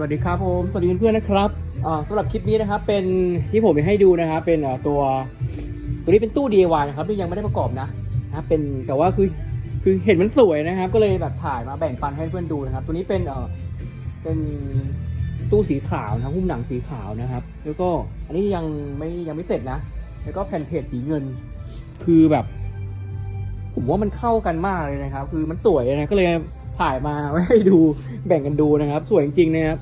สวัสดีครับผมสวัสดีเพื่อนๆนะครับอ่าสำหรับคลิปนี้นะครับ เป็นที่ผมไปให้ดูนะครับ เป็นตัวตัวนี้เป็นตู้ DIY นะครับที่ยังไม่ได้ประกอบนะนะเป็นแต่ว่าคือคือเห็นมันสวยนะครับ ก็เลยแบบถ่ายมาแบ่งปันให้เพื่อนดูนะครับ ตัวนี้เป็นเอ่อเป็นตู้สีขาวนะหุ้มหนังสีขาวนะครับ แล้วก็อันนี้ยังไม่ยังไม่เสร็จนะ แล้วก็แผ่นเพจสีเงิน คือแบบ ผมว่ามันเข้ากันมากเลยนะครับ คือมันสวยนะก็เลย ถ่ายมาไว้ให้ดูแบ่งกันดูนะครับ สวยจริงๆนะครับ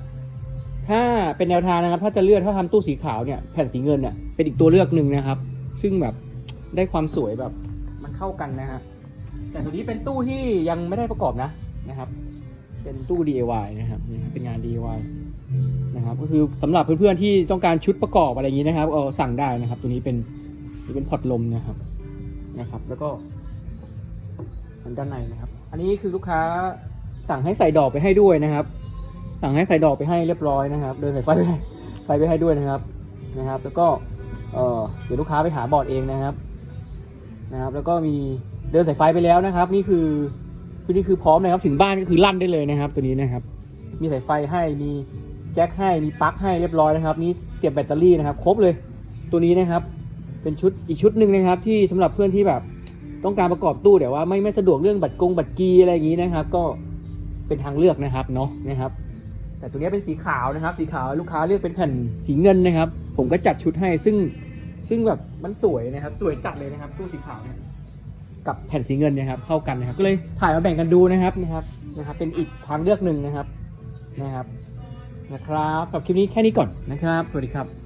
ถ้าเป็นแนวทางนะครับ ถ้าจะเลือกถ้าทำตู้สีขาวเนี่ยแผ่นสีเงินเนี่ยเป็นอีกตัวเลือกหนึ่งนะครับ ซึ่งแบบได้ความสวยแบบมันเข้ากันนะฮะแต่ตัวนี้เป็นตู้ที่ยังไม่ได้ประกอบนะนะครับ เป็นตู้ DIY นะครับเป็นงาน DIY นะครับ ก็คือสำหรับเพื่อนๆที่ต้องการชุดประกอบอะไรอย่างนี้นะครับเออสั่งได้นะครับ ตัวนี้เป็นเป็นพอร์ตลมนะครับนะครับ แล้วก็ด้านในนะครับ นนี้คือลูกค้าสั่งให้ใส่ดอกไปให้ด้วยนะครับ สั่งให้ใส่ดอกไปให้เรียบร้อยนะครับ เดินสายไฟไปให้ไฟไปให้ด้วยนะครับนะครับ แล้วก็เออเดี๋ยวลูกค้าไปหาบอร์ดเองนะครับนะครับ แล้วก็มีเดินสายไฟไปแล้วนะครับ นี่คือคือนี่คือพร้อมนะครับถึงบ้านก็คือลั่นได้เลยนะครับ ตัวนี้นะครับ มีสายไฟให้มีแจ็คให้มีปลั๊กให้เรียบร้อยนะครับ นี่เสียบแบตเตอรี่นะครับ ครบเลยตัวนี้นะครับ เป็นชุดอีกชุดหนึ่งนะครับ ที่สำหรับเพื่อนที่แบบ ต้องการประกอบตู้แต่ว่าไม่ไม่สะดวกเรื่องบัตรกงบัตรกีอะไรอย่างนี้นะครับ ก็เป็นทางเลือกนะครับเนาะนะครับ แต่ตัวนี้เป็นสีขาวนะครับ สีขาวลูกค้าเลือกเป็นแผ่นสีเงินนะครับ ผมก็จัดชุดให้ซึ่งซึ่งแบบมันสวยนะครับ สวยจัดเลยนะครับ ตู้สีขาวเนี่ยกับแผ่นสีเงินนะครับ เข้ากันนะครับ ก็เลยถ่ายมาแบ่งกันดูนะครับนะครับนะครับ เป็นอีกทางเลือกหนึ่งนะครับนะครับนะครับสำหรับคลิปนี้แค่นี้ก่อนนะครับ สวัสดีครับ